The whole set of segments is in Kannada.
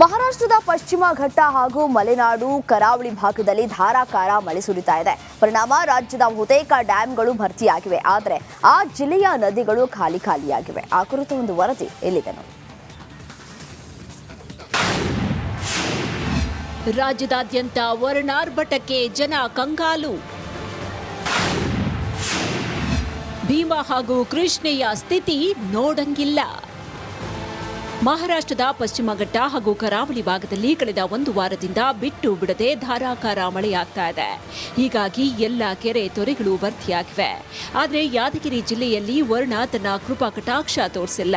ಮಹಾರಾಷ್ಟ್ರದ ಪಶ್ಚಿಮ ಘಟ್ಟ ಹಾಗೂ ಮಲೆನಾಡು, ಕರಾವಳಿ ಭಾಗದಲ್ಲಿ ಧಾರಾಕಾರ ಮಳೆ ಸುರಿತಾ ಇದೆ. ಪರಿಣಾಮ ರಾಜ್ಯದ ಬಹುತೇಕ ಡ್ಯಾಂಗಳು ಭರ್ತಿಯಾಗಿವೆ. ಆದರೆ ಆ ಜಿಲ್ಲೆಯ ನದಿಗಳು ಖಾಲಿ ಖಾಲಿಯಾಗಿವೆ. ಆ ಕುರಿತು ಒಂದು ವರದಿ ಎಲ್ಲಿದೆ ರಾಜ್ಯದಾದ್ಯಂತ ವರ್ಣಾರ್ಭಟಕ್ಕೆ ಜನ ಕಂಗಾಲು. ಭೀಮಾ ಹಾಗೂ ಕೃಷ್ಣೆಯ ಸ್ಥಿತಿ ನೋಡಂಗಿಲ್ಲ. ಮಹಾರಾಷ್ಟ್ರದ ಪಶ್ಚಿಮ ಘಟ್ಟ ಹಾಗೂ ಕರಾವಳಿ ಭಾಗದಲ್ಲಿ ಕಳೆದ ಒಂದು ವಾರದಿಂದ ಬಿಟ್ಟು ಬಿಡದೆ ಧಾರಾಕಾರ ಮಳೆಯಾಗ್ತಾ ಇದೆ. ಹೀಗಾಗಿ ಎಲ್ಲ ಕೆರೆ ತೊರೆಗಳು ಭರ್ತಿಯಾಗಿವೆ. ಆದರೆ ಯಾದಗಿರಿ ಜಿಲ್ಲೆಯಲ್ಲಿ ವರ್ಣ ತನ್ನ ಕೃಪಾ ಕಟಾಕ್ಷ ತೋರಿಸಿಲ್ಲ.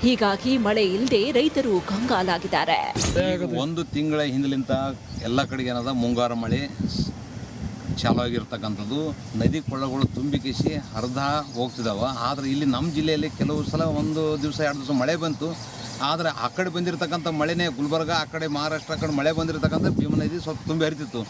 ಹೀಗಾಗಿ ಮಳೆ ಇಲ್ಲದೆ ರೈತರು ಕಂಗಾಲಾಗಿದ್ದಾರೆ. ಒಂದು ತಿಂಗಳ ಹಿಂದಲಿಂದ ಎಲ್ಲ ಕಡೆಗೆ ಏನದ ಮುಂಗಾರು ಮಳೆ ಚಾಲು ಆಗಿರ್ತಕ್ಕಂಥದ್ದು ನದಿ ಕೊಳ್ಳಗಳು ತುಂಬಿಕಿಸಿ ಹರಿದ ಹೋಗ್ತಿದ್ದಾವೆ ಆದರೆ ಇಲ್ಲಿ ನಮ್ಮ ಜಿಲ್ಲೆಯಲ್ಲಿ ಕೆಲವು ಸಲ ಒಂದು ದಿವಸ, ಎರಡು ದಿವಸ ಮಳೆ ಬಂತು. ಆದರೆ ಆ ಕಡೆ ಬಂದಿರತಕ್ಕಂಥ ಮಳೆನೇ ಗುಲ್ಬರ್ಗ, ಆ ಕಡೆ ಮಹಾರಾಷ್ಟ್ರ ಕಡೆ ಮಳೆ ಬಂದಿರತಕ್ಕಂಥ ಭೀಮ ನದಿ ಸ್ವಲ್ಪ ತುಂಬಿ ಹರಿತಿತ್ತು.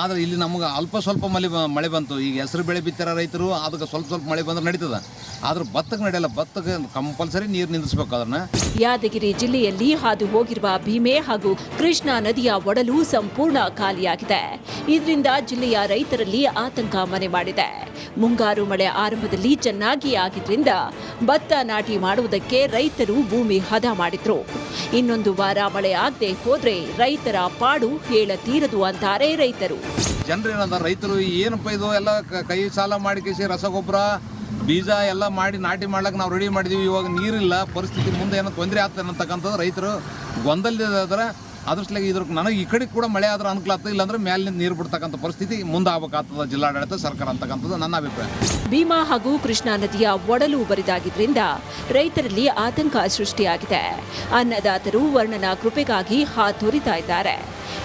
ಆದರೆ ಇಲ್ಲಿ ನಮಗೆ ಅಲ್ಪ ಸ್ವಲ್ಪ ಮಳೆ ಮಳೆ ಬಂತು. ಈಗ ಹೆಸರು ಬೆಳೆ ಬಿತ್ತಿರೋ ರೈತರು ಅದಕ್ಕೆ ಸ್ವಲ್ಪ ಸ್ವಲ್ಪ ಮಳೆ ಬಂದ್ರೆ ನಡೀತದೆ. ಆದರೆ ಭತ್ತಕ್ಕೆ ನಡೆಯಲ್ಲ. ಭತ್ತಕ್ಕೆ ಕಂಪಲ್ಸರಿ ನೀರು ನಿಲ್ಲಿಸ್ಬೇಕು ಅದನ್ನು. ಯಾದಗಿರಿ ಜಿಲ್ಲೆಯಲ್ಲಿ ಹಾದು ಹೋಗಿರುವ ಭೀಮೆ ಹಾಗೂ ಕೃಷ್ಣಾ ನದಿಯ ಒಡಲು ಸಂಪೂರ್ಣ ಖಾಲಿಯಾಗಿದೆ. ಇದರಿಂದ ಜಿಲ್ಲೆಯ ರೈತರಲ್ಲಿ ಆತಂಕ ಮನೆ ಮಾಡಿದೆ. ಮುಂಗಾರು ಮಳೆ ಆರಂಭದಲ್ಲಿ ಚೆನ್ನಾಗಿ ಆಗಿದ್ರಿಂದ ಭತ್ತ ನಾಟಿ ಮಾಡುವುದಕ್ಕೆ ರೈತರು ಭೂಮಿ ಹದ ಮಾಡಿದ್ರು. ಇನ್ನೊಂದು ವಾರ ಮಳೆ ಆಗದೆ ಹೋದ್ರೆ ರೈತರ ಪಾಡು ಹೇಳತೀರದು ಅಂತಾರೆ ರೈತರು. ಜನರು ಏನಂದ ರೈತರು ಏನಪ್ಪ ಇದು ಎಲ್ಲ ಕ- ಸಾಲ ಮಾಡಿ ಕೇಸಿ ರಸಗೊಬ್ಬರ, ಬೀಜ ಎಲ್ಲ ಮಾಡಿ ನಾಟಿ ಮಾಡ್ಲಕ್ಕೆ ನಾವು ರೆಡಿ ಮಾಡಿದೀವಿ. ಇವಾಗ ನೀರಿಲ್ಲ, ಪರಿಸ್ಥಿತಿ ಮುಂದೆ ಏನೋ ತೊಂದರೆ ಆಗ್ತದೆ ಅಂತಕ್ಕಂಥದ್ದು ರೈತರು ಗೊಂದಲದಿದ್ರೆ ಅದ್ರಸ್ಲಾಗಿ ಇದ್ರ ನನಗೆ ಈ ಕಡೆ ಕೂಡ ಮಳೆ ಆದ್ರೆ ಅನುಕೂಲ ಆಗ್ತದೆ, ಇಲ್ಲಾಂದ್ರೆ ಮೇಲಿನಿಂದ ನೀರು ಬಿಡ್ತಕ್ಕಂಥ ಪರಿಸ್ಥಿತಿ ಮುಂದೆ ಆಗ್ಬೇಕಾಗ್ತದೆ ಜಿಲ್ಲಾಡಳಿತ, ಸರ್ಕಾರ ಅಂತಕ್ಕಂಥದ್ದು ನನ್ನ ಅಭಿಪ್ರಾಯ. ಭೀಮಾ ಹಾಗೂ ಕೃಷ್ಣಾ ನದಿಯ ಒಡಲು ಬರಿದಾಗಿದ್ದರಿಂದ ರೈತರಲ್ಲಿ ಆತಂಕ ಸೃಷ್ಟಿಯಾಗಿದೆ. ಅನ್ನದಾತರು ವರ್ಣನ ಕೃಪೆಗಾಗಿ ಹಾತೊರಿತಾ ಇದ್ದಾರೆ.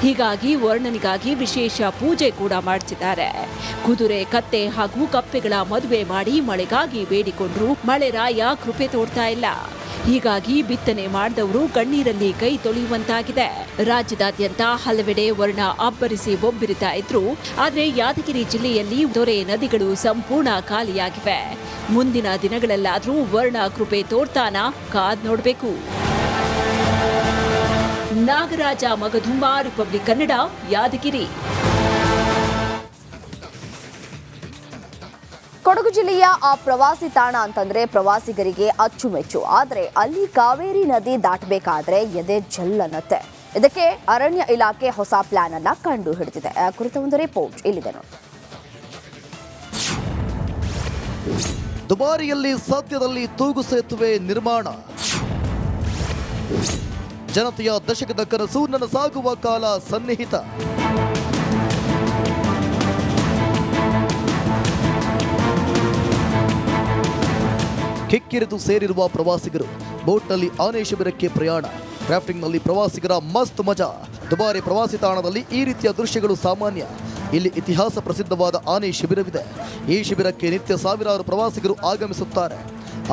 ಹೀಗಾಗಿ ವರ್ಣನಿಗಾಗಿ ವಿಶೇಷ ಪೂಜೆ ಕೂಡ ಮಾಡಿಸಿದ್ದಾರೆ ಕುದುರೆ, ಕತ್ತೆ ಹಾಗೂ ಕಪ್ಪೆಗಳ ಮದುವೆ ಮಾಡಿ ಮಳೆಗಾಗಿ ಬೇಡಿಕೊಂಡ್ರು ಮಳೆ ರಾಯ ಕೃಪೆ ತೋರ್ತಾ ಇಲ್ಲ. ಹೀಗಾಗಿ ಬಿತ್ತನೆ ಮಾಡಿದವರು ಕಣ್ಣೀರಲ್ಲಿ ಕೈ ತೊಳೆಯುವಂತಾಗಿದೆ. ರಾಜ್ಯದಾದ್ಯಂತ ಹಲವೆಡೆ ವರ್ಣ ಅಬ್ಬರಿಸಿ ಬೊಬ್ಬಿರಿತಾ ಇದ್ರು. ಆದರೆ ಯಾದಗಿರಿ ಜಿಲ್ಲೆಯಲ್ಲಿ ದೊರೆ ನದಿಗಳು ಸಂಪೂರ್ಣ ಖಾಲಿಯಾಗಿವೆ. ಮುಂದಿನ ದಿನಗಳಲ್ಲಾದರೂ ವರ್ಣ ಕೃಪೆ ತೋರ್ತಾನ ಕಾದ್ ನೋಡಬೇಕು. ನಾಗರಾಜ ಮಗಧುಂಬ ರಿಪಬ್ಲಿಕ್ ಕನ್ನಡ, ಯಾದಗಿರಿ. ಕೊಡಗು ಜಿಲ್ಲೆಯ ಆ ಪ್ರವಾಸಿ ತಾಣ ಅಂತಂದ್ರೆ ಪ್ರವಾಸಿಗರಿಗೆ ಅಚ್ಚುಮೆಚ್ಚು. ಆದರೆ ಅಲ್ಲಿ ಕಾವೇರಿ ನದಿ ದಾಟಬೇಕಾದ್ರೆ ಎದೆ ಜಲ್ಲನ್ನತ್ತೆ ಇದಕ್ಕೆ ಅರಣ್ಯ ಇಲಾಖೆ ಹೊಸ ಪ್ಲಾನ್ ಅನ್ನ ಕಂಡು ಹಿಡಿದಿದೆ. ಕುರಿತ ಒಂದು ರಿಪೋರ್ಟ್ ಇಲ್ಲಿದೆ ದುಬಾರಿಯಲ್ಲಿ ಸದ್ಯದಲ್ಲಿ ತೂಗು ಸೇತುವೆ ನಿರ್ಮಾಣ. ಜನತೆಯ ದಶಕದ ಕನಸು ನನಸಾಗುವ ಸಾಗುವ ಕಾಲ ಸನ್ನಿಹಿತ. ಕಿಕ್ಕಿರಿದು ಸೇರಿರುವ ಪ್ರವಾಸಿಗರು ಬೋಟ್ನಲ್ಲಿ ಆನೆ ಶಿಬಿರಕ್ಕೆ ಪ್ರಯಾಣ. ರಾಫ್ಟಿಂಗ್ನಲ್ಲಿ ಪ್ರವಾಸಿಗರ ಮಸ್ತ್ ಮಜಾ. ದುಬಾರಿ ಪ್ರವಾಸಿ ತಾಣದಲ್ಲಿ ಈ ರೀತಿಯ ದೃಶ್ಯಗಳು ಸಾಮಾನ್ಯ. ಇಲ್ಲಿ ಇತಿಹಾಸ ಪ್ರಸಿದ್ಧವಾದ ಆನೆ ಶಿಬಿರವಿದೆ ಈ ಶಿಬಿರಕ್ಕೆ ನಿತ್ಯ ಸಾವಿರಾರು ಪ್ರವಾಸಿಗರು ಆಗಮಿಸುತ್ತಾರೆ.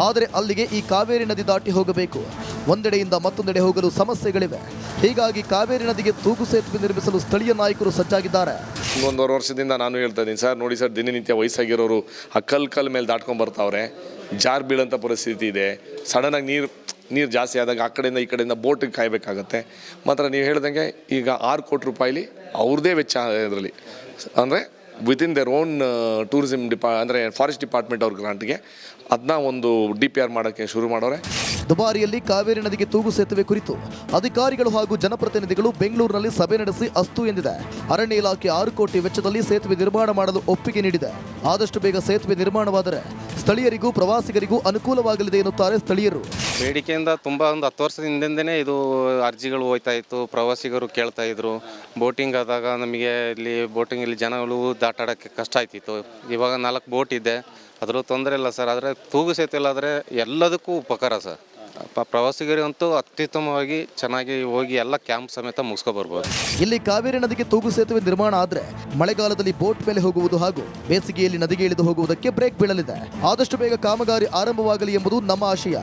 ಆದರೆ ಅಲ್ಲಿಗೆ ಈ ಕಾವೇರಿ ನದಿ ದಾಟಿ ಹೋಗಬೇಕು. ಒಂದೆಡೆಯಿಂದ ಮತ್ತೊಂದೆಡೆ ಹೋಗಲು ಸಮಸ್ಯೆಗಳಿವೆ. ಹೀಗಾಗಿ ಕಾವೇರಿ ನದಿಗೆ ತೂಗು ಸೇತುವೆ ನಿರ್ಮಿಸಲು ಸ್ಥಳೀಯ ನಾಯಕರು ಸಜ್ಜಾಗಿದ್ದಾರೆ. ಒಂದೂವರೆ ವರ್ಷದಿಂದ ನಾನು ಹೇಳ್ತಾ ಇದ್ದೀನಿ. ಸರ್, ನೋಡಿ ಸರ್, ದಿನನಿತ್ಯ ವಯಸ್ಸಾಗಿರೋರು ಆ ಕಲ್ ಮೇಲೆ ದಾಟ್ಕೊಂಡು ಬರ್ತಾವ್ರೆ. ಜಾರ್ ಬೀಳೋಂಥ ಪರಿಸ್ಥಿತಿ ಇದೆ. ಸಡನ್ನಾಗಿ ನೀರು ನೀರು ಜಾಸ್ತಿ ಆದಾಗ ಆ ಕಡೆಯಿಂದ ಈ ಕಡೆಯಿಂದ ಬೋಟಿಗೆ ಕಾಯಬೇಕಾಗತ್ತೆ. ಮಾತ್ರ ನೀವು ಹೇಳ್ದಂಗೆ ಈಗ ಆರು ಕೋಟಿ ರೂಪಾಯಿಲಿ ಅವ್ರದ್ದೇ ವೆಚ್ಚ ಇದರಲ್ಲಿ. ಅಂದರೆ ವಿತಿನ್ ದೇರ್ ಓನ್ ಟೂರಿಸಮ್ ಡಿಪಾ ಅಂದರೆ ಫಾರೆಸ್ಟ್ ಡಿಪಾರ್ಟ್ಮೆಂಟ್ ಅವ್ರ ಗ್ರಾಂಟ್ಗೆ ಅದನ್ನ ಒಂದು ಡಿ ಪಿ ಆರ್ ಮಾಡೋಕ್ಕೆ ಶುರು ಮಾಡೋರೆ. ದುಬಾರಿಯಲ್ಲಿ ಕಾವೇರಿ ನದಿಗೆ ತೂಗು ಸೇತುವೆ ಕುರಿತು ಅಧಿಕಾರಿಗಳು ಹಾಗೂ ಜನಪ್ರತಿನಿಧಿಗಳು ಬೆಂಗಳೂರಿನಲ್ಲಿ ಸಭೆ ನಡೆಸಿ ಅಸ್ತು ಎಂದಿದೆ. ಅರಣ್ಯ ಇಲಾಖೆ ಆರು ಕೋಟಿ ವೆಚ್ಚದಲ್ಲಿ ಸೇತುವೆ ನಿರ್ಮಾಣ ಮಾಡಲು ಒಪ್ಪಿಗೆ ನೀಡಿದೆ. ಆದಷ್ಟು ಬೇಗ ಸೇತುವೆ ನಿರ್ಮಾಣವಾದರೆ ಸ್ಥಳೀಯರಿಗೂ ಪ್ರವಾಸಿಗರಿಗೂ ಅನುಕೂಲವಾಗಲಿದೆ ಎನ್ನುತ್ತಾರೆ ಸ್ಥಳೀಯರು. ಬೇಡಿಕೆಯಿಂದ ತುಂಬ ಒಂದು ಹತ್ತು ವರ್ಷದ ಹಿಂದೆಂದೇ ಇದು ಅರ್ಜಿಗಳು ಹೋಯ್ತಾ ಇತ್ತು. ಪ್ರವಾಸಿಗರು ಕೇಳ್ತಾ ಇದ್ರು. ಬೋಟಿಂಗ್ ಆದಾಗ ನಮಗೆ ಇಲ್ಲಿ ಬೋಟಿಂಗ್ ಇಲ್ಲಿ ಜನಗಳು ದಾಟಾಡೋಕ್ಕೆ ಕಷ್ಟ ಆಯ್ತಿತ್ತು. ಇವಾಗ ನಾಲ್ಕು ಬೋಟ್ ಇದೆ. ಅದ್ರ ತೊಂದರೆ ಇಲ್ಲ ಸರ್. ಆದರೆ ತೂಗು ಸೇತುವೆ ಆದರೆ ಎಲ್ಲದಕ್ಕೂ ಉಪಕಾರ ಸರ್. ಪ- ಪ್ರವಾಸಿಗರಿಗಂತೂ ಅತ್ಯುತ್ತಮವಾಗಿ ಚೆನ್ನಾಗಿ ಹೋಗಿ ಎಲ್ಲ ಕ್ಯಾಂಪ್ ಸಮೇತ ಮುಗಿಸ್ಕೊಬರ್ಬೋದು. ಇಲ್ಲಿ ಕಾವೇರಿ ನದಿಗೆ ತೂಗು ಸೇತುವೆ ನಿರ್ಮಾಣ ಆದ್ರೆ ಮಳೆಗಾಲದಲ್ಲಿ ಬೋಟ್ ಮೇಲೆ ಹೋಗುವುದು ಹಾಗೂ ಬೇಸಿಗೆಯಲ್ಲಿ ನದಿಗೆ ಇಳಿದು ಹೋಗುವುದಕ್ಕೆ ಬ್ರೇಕ್ ಬೀಳಲಿದೆ. ಆದಷ್ಟು ಬೇಗ ಕಾಮಗಾರಿ ಆರಂಭವಾಗಲಿ ಎಂಬುದು ನಮ್ಮ ಆಶಯ.